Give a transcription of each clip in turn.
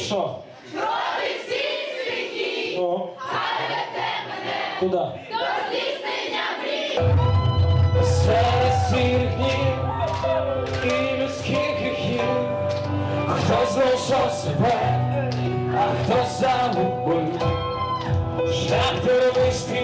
Що? Проти всіх Ну, а веде мене куди? до здійснення мрій. Серед сірих днів і людських гріхів Хто знайшов себе, а хто загубив Шлях теревистий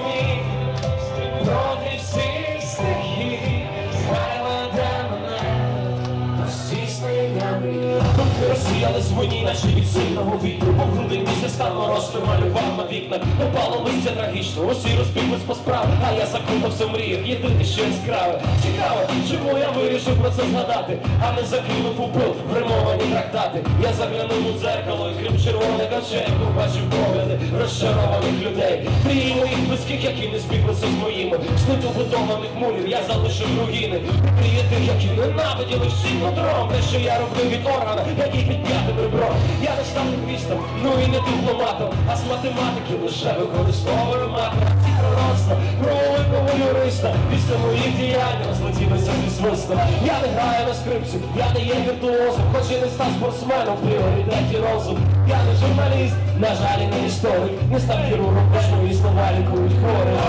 мені, наче від сильного вітру. По грудень місяць став мороз, малював на вікнах Упало листя трагічно, усі розбіглись по справах А я закрутився в мріях, єдине, що яскраве. Цікаво, чому я вирішив про це згадати? А не закинув у пил гримовані трактати. Я заглянув у дзеркало і крім червоних очей Побачив погляди розчарованих людей. Мрії моїх близьких, які не спіклися з моїми. Снуть убудованих мулів, я залишив руїни. Мрії які ненавиділи всім нутром. Те, що я роблю від органа, який під ребром Я не став лінгвістом, ну і не дипломатом А з математики лише використовую математиці пророцтва Про великого юриста Після моїх діянь розлетілися зі свистом. Я не граю на скрипці, я не є віртуозом Хоч і не став спортсменом, в пріоритеті розум Я не журналіст, на жаль, не історик. Не став хірургом, хоч мої слова лікують хворих.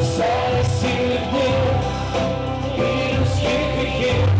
Все днів і людських гріхів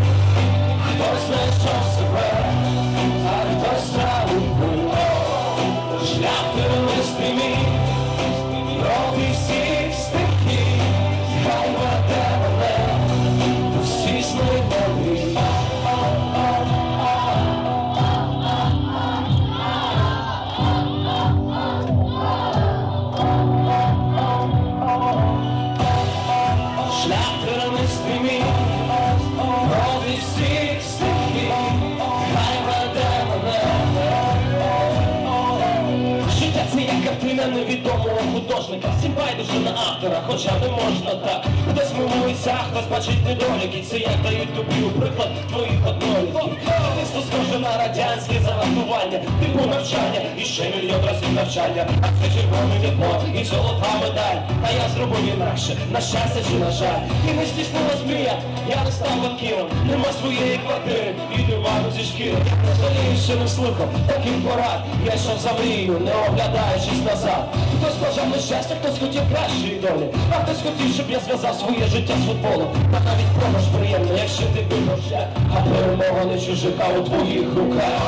художника Всім байдуже на автора, хоча не можна так. Хтось милується, а хтось бачить недоліки. Це як дають тобі у приклад твоїх однолітків. Дитинство схоже на радянське завартування Типу навчання і ще мільйон разів навчання. А це червоне вікно і золота медаль. Та я зробив інакше, на щастя чи на жаль. І не стіснулась мрія, я не став банкіром. Нема своєї квартири і дивану зі шкіри. Я столію ще не слухав таких порад. Я йшов за мрію, не оглядаючись назад. Хтось бажав нещастя, хтось хотів кращої долі. А хтось хотів, щоб я зв'язав своє життя з футболом? Та навіть промож приємно, якщо ти вигрався А перемога не чужика у твоїх руках.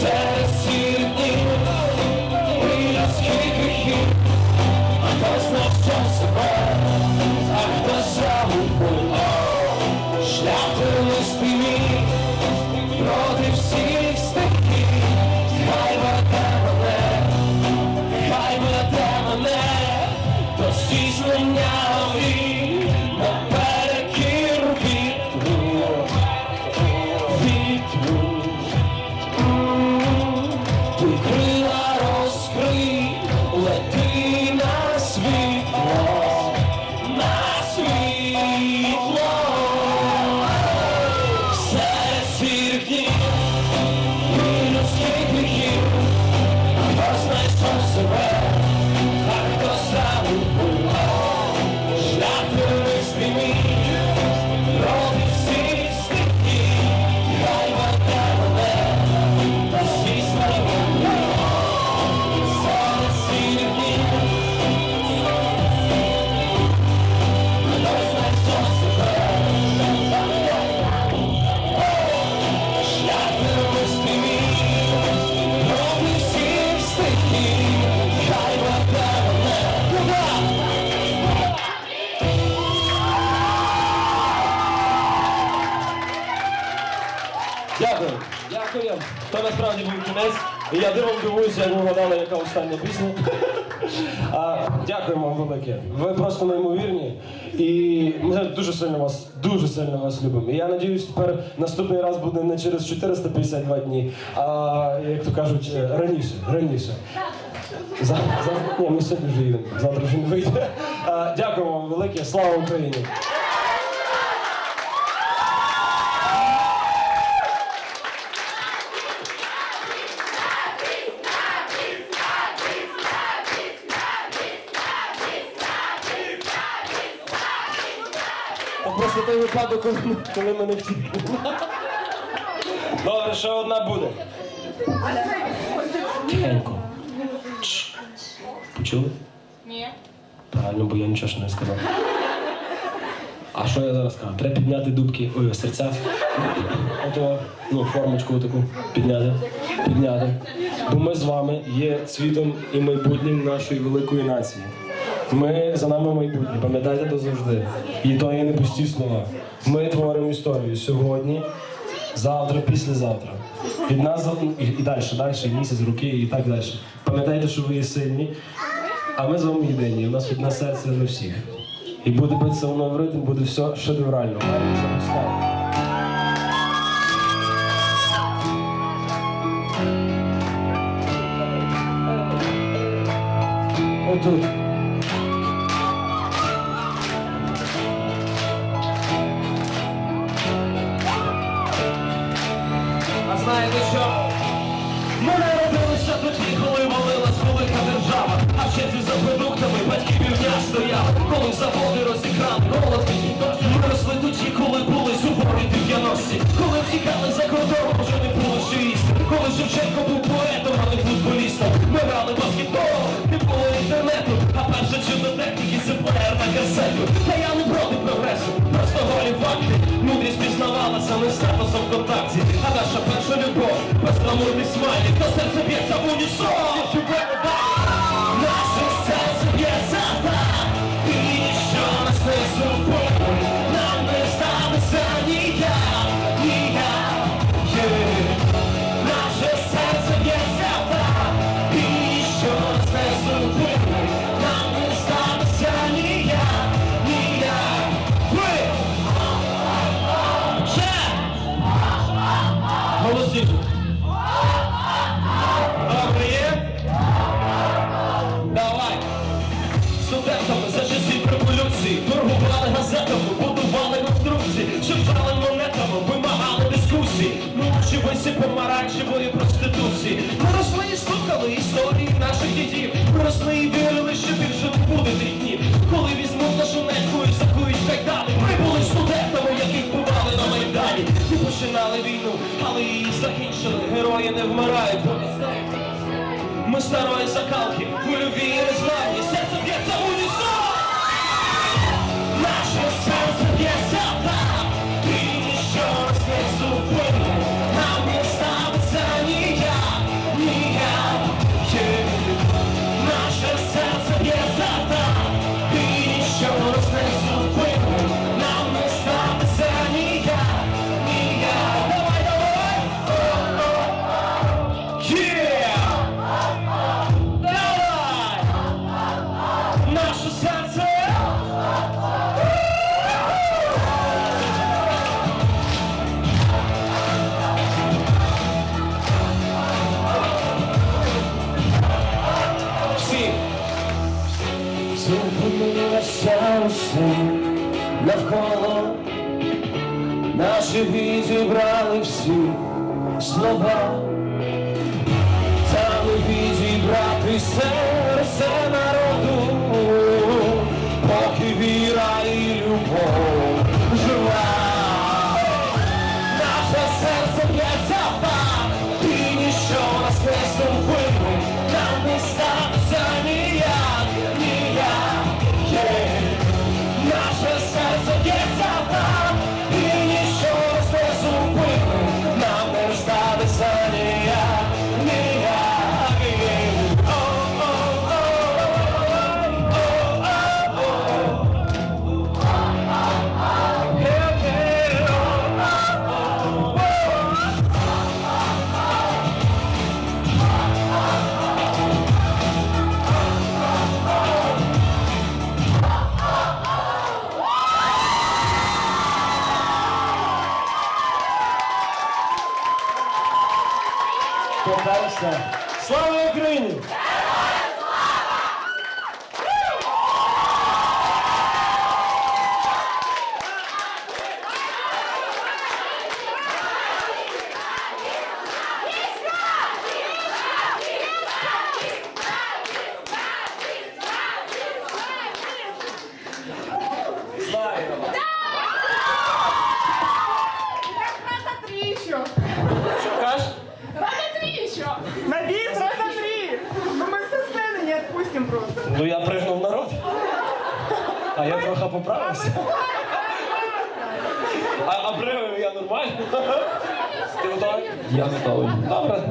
Серед сірні, людських гріхів Дякую. Дякую. То насправді був кінець. І я дивом дивуюся, як ви вгадали, яка остання пісня. Дякуємо вам велике. Ви просто неймовірні. І ми дуже сильно вас, дуже сильно вас любимо. І я надіюсь, тепер наступний раз буде не через 452 дні, а як то кажуть, раніше. раніше. За, за, ні, ми сьогодні вже їдемо, завтра вже не вийде. Дякуємо вам велике, слава Україні! Просто той випадок, коли, коли мене втікли. Добре, ще одна буде. Тихенько. Чш. Почули? Ні. Правильно, бо я нічого ще не сказав. А що я зараз кажу? Треба підняти дубки, ой, серця. Ото, ну, формочку таку підняти. Підняти. Бо ми з вами є світом і майбутнім нашої великої нації. Ми за нами майбутнє, пам'ятайте то завжди. І то є не пусті слова. Ми творимо історію сьогодні, завтра, післязавтра. Від нас і, і далі, далі, місяць, роки і так далі. Пам'ятайте, що ви є сильні, а ми з вами єдині. У нас одне серце на всіх. І буде битися воно в ритм, буде все шедеврально. Отут. Стояли, коли заводи розіграли, голод. Ми росли тоді, коли були суворі 90-ті, коли втікали за кордон, вже не було що їсти. Коли Шевченко був поетом, а не футболістом. Ми грали баскетбол, не було інтернету, а перше чудо техніки це плеєр на касету. Та я не проти прогресу, просто голі факти. Мудрість пізнавалася не статусом ВКонтакті, а наша перша любов, без гламурних смайлів, то серце б'ється в унісон. Висі помаранчевої проституції. Ми росли і слухали історії наших дідів. Росли і вірили, що більше не буде тих днів. Коли візьмуть нашу неньку і закують. Ми були студентами, яких бували на Майдані. І починали війну, але її закінчили. Герої не вмирають, вони знають. Ми старої закалки, кульові і незламні, серце Зупинилося усе навколо, наші відібрали всі слова, та не відібрати серце Слава Україні! Так, раз, два, три еще. Ну я пригнув народ. А я трохи поправився. А, а пригнув я нормально. Ти готовий? Я готовий. Добре.